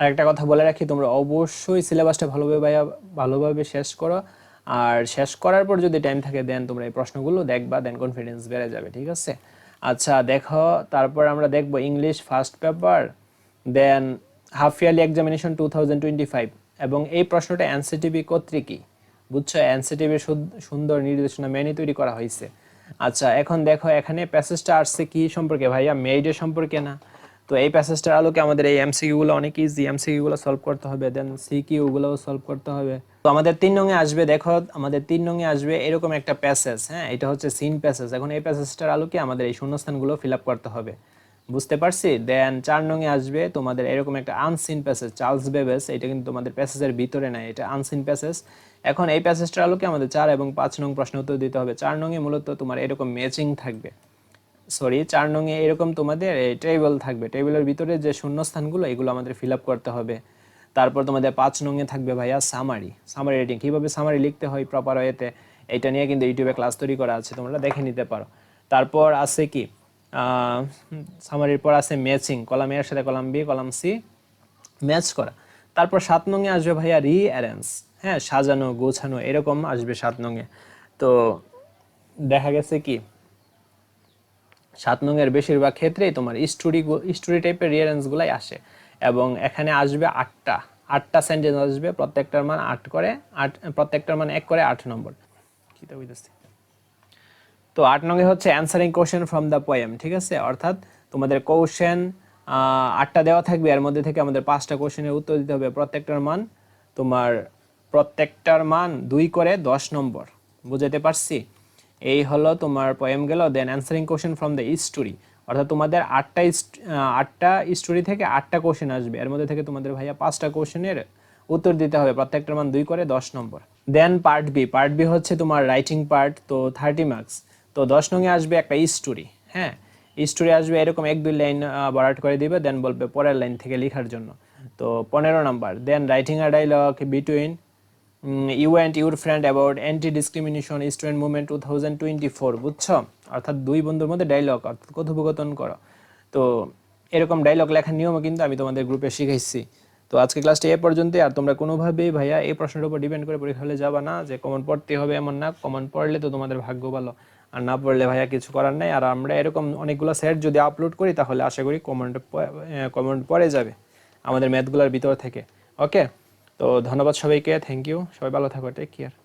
আরেকটা কথা বলে রাখি, তোমরা অবশ্যই সিলেবাসটা ভালোভাবে ভাইয়া, ভালোভাবে শেষ করো। আর শেষ করার পর যদি টাইম থাকে দেন তোমরা এই প্রশ্নগুলো দেখবা দেন কনফিডেন্স বেড়ে যাবে, ঠিক আছে? আচ্ছা দেখো, তারপর আমরা দেখব English first paper then half yearly examination two thousand twenty five এবং এই প্রশ্নটা এনসিটিভি কর্তৃকই বুঝছ? এনসিটিভির সুন্দর নির্দেশনা মেনে তৈরি করা হয়েছে। আচ্ছা এখন দেখো, এখানে প্যাসেজটা আসছে কি সম্পর্কে ভাইয়া? মেরিডের সম্পর্কে না। তো এই প্যাসেজটার আলোকে আমাদের এই এমসিকিউগুলো অনেক ইজি এমসিকিউগুলো সলভ করতে হবে দেন সিকিউগুলোও সলভ করতে হবে। তো আমাদের তিন নঙে আসবে, দেখো, আমাদের তিন নঙে আসবে এরকম একটা প্যাসেজ হ্যাঁ? এটা হচ্ছে সিন প্যাসেজ। এখন এই প্যাসেজটার আলোকে আমাদের এই শূন্যস্থানগুলো ফিল আপ করতে হবে। বুঝতে পারছি? দেন চার নঙে আসবে তোমাদের এরকম একটা আনসিন প্যাসেজ চার্লস বেবেস এটা কিন্তু তোমাদের প্যাসেজের ভিতরে নাই, এটা আনসিন প্যাসেজ। এখন এই প্যাসেজটার আলোকে আমাদের চার এবং পাঁচ নং প্রশ্ন উত্তর দিতে হবে। চার নঙে মূলত তোমার এরকম ম্যাচিং থাকবে। সরি চার নঙে এরকম তোমাদের টেবিল থাকবে। টেবিলের ভিতরে যে শূন্যস্থানগুলো, এগুলো আমাদের ফিল আপ করতে হবে। তারপর তোমাদের পাঁচ নঙে থাকবে ভাইয়া সামারি সামারি রেটিং কীভাবে সামারি লিখতে হয় প্রপার ওয়েতে এটা নিয়ে কিন্তু ইউটিউবে ক্লাস তৈরি করা আছে, তোমরা দেখে নিতে পারো। তারপর আছে কি? সামারির পর আছে ম্যাচিং কলাম এর সাথে column B column C match করা। তারপর সাত নঙে আসবে ভাইয়া রি অ্যারেঞ্জ হ্যাঁ সাজানো, গোছানো, এরকম আসবে সাত নঙে তো দেখা গেছে কি? সাত নঙের বেশিরভাগ ক্ষেত্রেই তোমার স্টোরি স্টোরি টাইপের রিয়ারেন্সগুলাই আসে। এবং এখানে আসবে আটটা আটটা সেন্টেন্স আসবে, প্রত্যেকটার মান আট করে, আট, প্রত্যেকটার মান এক করে আট নম্বর। তো তো আট নঙ্গে হচ্ছে answering question from the poem ঠিক আছে? অর্থাৎ তোমাদের কোশ্চেন আটটা দেওয়া থাকবে, এর মধ্যে থেকে আমাদের পাঁচটা কোশ্চেনের উত্তর দিতে হবে। প্রত্যেকটার মান তোমার, প্রত্যেকটার মান দুই করে দশ নম্বর। বুঝাতে পারছি? এই হলো তোমার পোয়েম গেল then answering question from the story অর্থাৎ তোমাদের আটটা আটটা স্টোরি থেকে আটটা কোশ্চেন আসবে। এর মধ্যে থেকে তোমাদের ভাইয়া পাঁচটা কোশ্চেনের উত্তর দিতে হবে। প্রত্যেকটার মান দুই করে দশ নম্বর। Then part B part B হচ্ছে তোমার রাইটিং পার্ট তো থার্টি মার্কস তো দশ নঙে আসবে একটা স্টোরি হ্যাঁ? স্টোরি আসবে এরকম এক, দুই লাইন বরাট করে দিবে দেন বলবে পরের লাইন থেকে লেখার জন্য। তো পনেরো number. Then writing a dialogue between you and your friend about anti discrimination student movement two thousand twenty four বুঝছ? অর্থাৎ দুই বন্ধুর মধ্যে ডায়লগ অর্থাৎ কথোপকথন করো। তো এরকম ডায়লগ লেখার নিয়মও কিন্তু আমি তোমাদের গ্রুপে শিখাইছি। তো আজকে ক্লাসটা এ পর্যন্তই, আর তোমরা কোনোভাবেই ভাইয়া এই প্রশ্নের উপর ডিপেন্ড করে পরীক্ষা হলে যাবা না, যে কমন পড়তে হবে এমন না কমন পড়লে তো তোমাদের ভাগ্য ভালো। আর না পড়লে ভাইয়া কিছু করার নাই, আর আমরা এরকম অনেকগুলো সেট যদি আপলোড করি, তাহলে আশা করি কমেন্ট কমেন্ট পড়ে যাবে আমাদের ম্যাথগুলোর ভিতর থেকে ওকে তো ধন্যবাদ সবাইকে থ্যাংক ইউ সবাই ভালো থাকো টেক কেয়ার